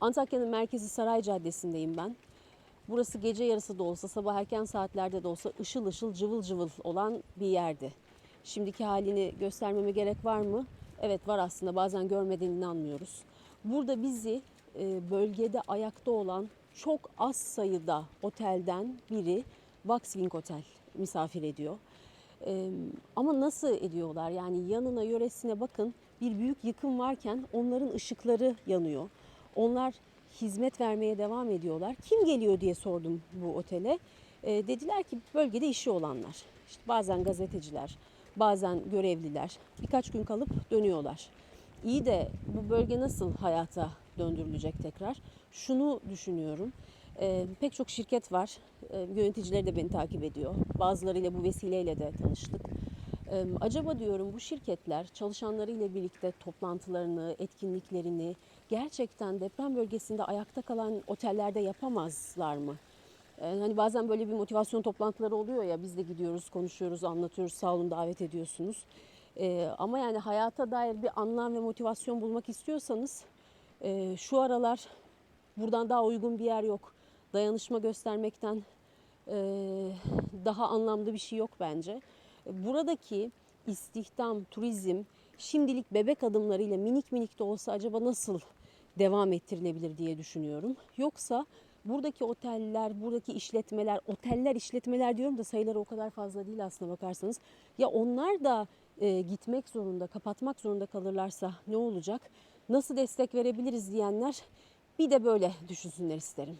Antakya'nın merkezi Saray Caddesi'ndeyim ben. Burası gece yarısı da olsa, sabah erken saatlerde de olsa ışıl ışıl cıvıl cıvıl olan bir yerdi. Şimdiki halini göstermeme gerek var mı? Evet var aslında bazen görmeden inanmıyoruz. Burada bizi e, bölgede ayakta olan çok az sayıda otelden biri Waxwing Otel misafir ediyor. Ee, ama nasıl ediyorlar? Yani yanına yöresine bakın bir büyük yıkım varken onların ışıkları yanıyor. Onlar hizmet vermeye devam ediyorlar. Kim geliyor diye sordum bu otele. Ee, dediler ki bölgede işi olanlar. İşte bazen gazeteciler, bazen görevliler birkaç gün kalıp dönüyorlar. İyi de bu bölge nasıl hayata döndürülecek tekrar? Şunu düşünüyorum. Ee, pek çok şirket var. Ee, yöneticileri de beni takip ediyor. Bazılarıyla bu vesileyle de tanıştık. Acaba diyorum bu şirketler çalışanlarıyla birlikte toplantılarını, etkinliklerini gerçekten deprem bölgesinde ayakta kalan otellerde yapamazlar mı? Hani bazen böyle bir motivasyon toplantıları oluyor ya biz de gidiyoruz, konuşuyoruz, anlatıyoruz, sağ olun davet ediyorsunuz. Ama yani hayata dair bir anlam ve motivasyon bulmak istiyorsanız şu aralar buradan daha uygun bir yer yok. Dayanışma göstermekten daha anlamlı bir şey yok bence. Buradaki istihdam, turizm şimdilik bebek adımlarıyla minik minik de olsa acaba nasıl devam ettirilebilir diye düşünüyorum. Yoksa buradaki oteller, buradaki işletmeler, oteller işletmeler diyorum da sayıları o kadar fazla değil aslında bakarsanız. Ya onlar da e, gitmek zorunda, kapatmak zorunda kalırlarsa ne olacak? Nasıl destek verebiliriz diyenler bir de böyle düşünsünler isterim.